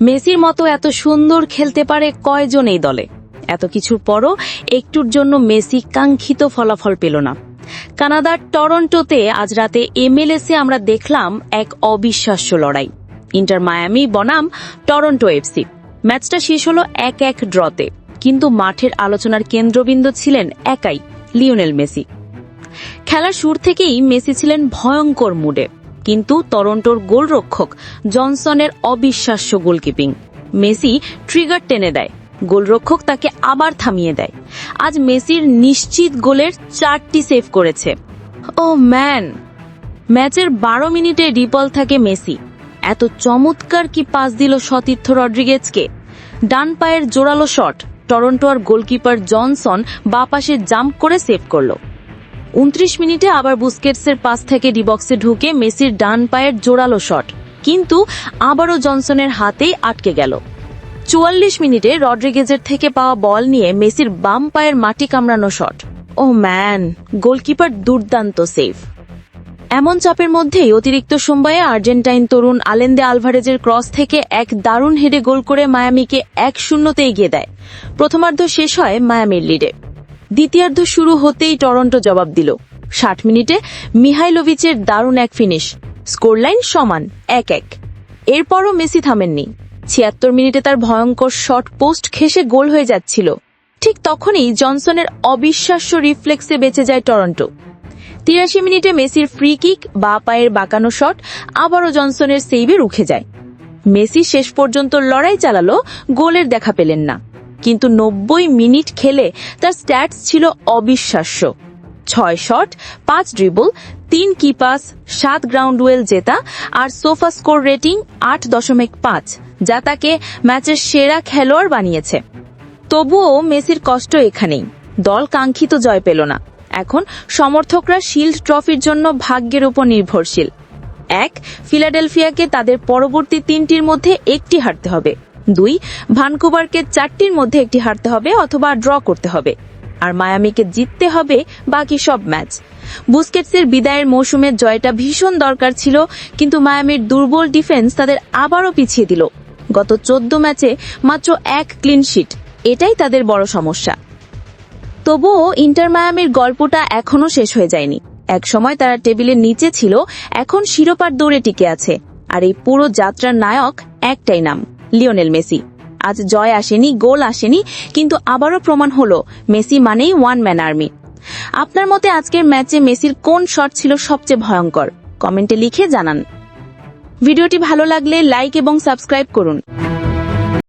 মেসির মতো এত সুন্দর খেলতে পারে কয়জন এই দলে? এত কিছুর পরও একটুর জন্য মেসি কাঙ্ক্ষিত ফলাফল পেল না। কানাডার টরন্টোতে আজ রাতে এমএলএসে আমরা দেখলাম এক অবিশ্বাস্য লড়াই। ইন্টার মায়ামি, বনাম, টরন্টো এফসি। ম্যাচটা শেষ হলো এক এক ড্রতে। কিন্তু মাঠের আলোচনার কেন্দ্রবিন্দু ছিলেন একাই লিওনেল মেসি। খেলার শুরু থেকেই মেসি ছিলেন ভয়ঙ্কর মুডে। কিন্তু টরন্টোর গোলরক্ষক জনসনের অবিশ্বাস্য গোলকিপিং। মেসি ট্রিগার টেনে দেয়। গোলরক্ষক তাকে আবার থামিয়ে দেয়। আজ মেসির নিশ্চিত গোলের চারটি সেভ করেছে। Oh man! ম্যাচের বারো মিনিটে রিপল থাকে মেসি। এত চমৎকার কি পাস দিল সতীর্থ রড্রিগেজকে? ডান পায়ের জোরালো শট টরন্টোর গোলকিপার জনসন বা পাশে জাম্প করে সেভ করল। উনত্রিশ মিনিটে আবার বুস্কেটসের পাস থেকে ডিবক্সে ঢুকে মেসির ডান পায়ের জোরালো শট। কিন্তু আবারও জনসনের হাতেই আটকে গেল। চুয়াল্লিশ মিনিটে রড্রিগেজের থেকে পাওয়া বল নিয়ে মেসির বাম পায়ের মাটি কামড়ানো শট। ও ম্যান, গোলকিপার দুর্দান্ত সেভ। এমন চাপের মধ্যেই অতিরিক্ত সময়ে আর্জেন্টাইন তরুণ আলেন্দে আলভারেজের ক্রস থেকে এক দারুণ হেডে গোল করে মায়ামিকে এক শূন্যতে এগিয়ে দেয়। প্রথমার্ধ শেষ হয় মায়ামির লিডে। দ্বিতীয়ার্ধ শুরু হতেই টরন্টো জবাব দিল। ষাট মিনিটে মিহাইলোভিচের দারুণ এক ফিনিশ স্কোরলাইন সমান এক এক। এরপরও মেসি থামেননি। ছিয়াত্তর মিনিটে তার ভয়ঙ্কর শট পোস্ট খেসে গোল হয়ে যাচ্ছিল। ঠিক তখনই জনসনের অবিশ্বাস্য রিফ্লেক্সে বেঁচে যায় টরন্টো। তিরাশি মিনিটে মেসির ফ্রি কিক বা পায়ের বাঁকানো শট আবারও জনসনের সেইভে রুখে যায়। মেসি শেষ পর্যন্ত লড়াই চালালো, গোলের দেখা পেলেন না। কিন্তু নব্বই মিনিট খেলে তার স্ট্যাটস ছিল অবিশ্বাস্য। ছয় শট পাঁচ ড্রিবল তিন কিপাস সাত গ্রাউন্ড ওয়েল জেতা, আর সোফা স্কোর রেটিং আট দশমিক পাঁচ, যা তাকে ম্যাচের সেরা খেলোয়াড় বানিয়েছে। তবুও মেসির কষ্ট এখানেই। দল কাঙ্ক্ষিত জয় পেল না। এখন সমর্থকরা শিল্ড ট্রফির জন্য ভাগ্যের উপর নির্ভরশীল। এক, ফিলাডেলফিয়াকে তাদের পরবর্তী তিনটির মধ্যে একটি হারতে হবে। দুই, ভানকুভারকে চারটির মধ্যে একটি হারতে হবে অথবা ড্র করতে হবে। আর মায়ামিকে জিততে হবে বাকি সব ম্যাচ। বুস্কেটসের বিদায়ের মৌসুমে জয়টা ভীষণ দরকার ছিল, কিন্তু মায়ামির দুর্বল ডিফেন্স তাদের আবারও পিছিয়ে দিল। গত চোদ্দ ম্যাচে মাত্র এক ক্লিনশিট এটাই তাদের বড় সমস্যা। তবুও ইন্টার মায়ামির গল্পটা এখনও শেষ হয়ে যায়নি। একসময় তারা টেবিলের নিচে ছিল, এখন শিরোপার দৌড়ে টিকে আছে। আর এই পুরো যাত্রার নায়ক একটাই নাম। Lionel Messi. আজ জয় আসেনি, গোল আসেনি, কিন্তু আবারও প্রমাণ হলো, মেসি মানেই ওয়ান ম্যান আর্মি আপনার মতে আজকের ম্যাচে মেসির কোন শট ছিল সবচেয়ে ভয়ঙ্কর? কমেন্টে লিখে জানান। ভিডিওটি ভালো লাগলে লাইক এবং সাবস্ক্রাইব করুন।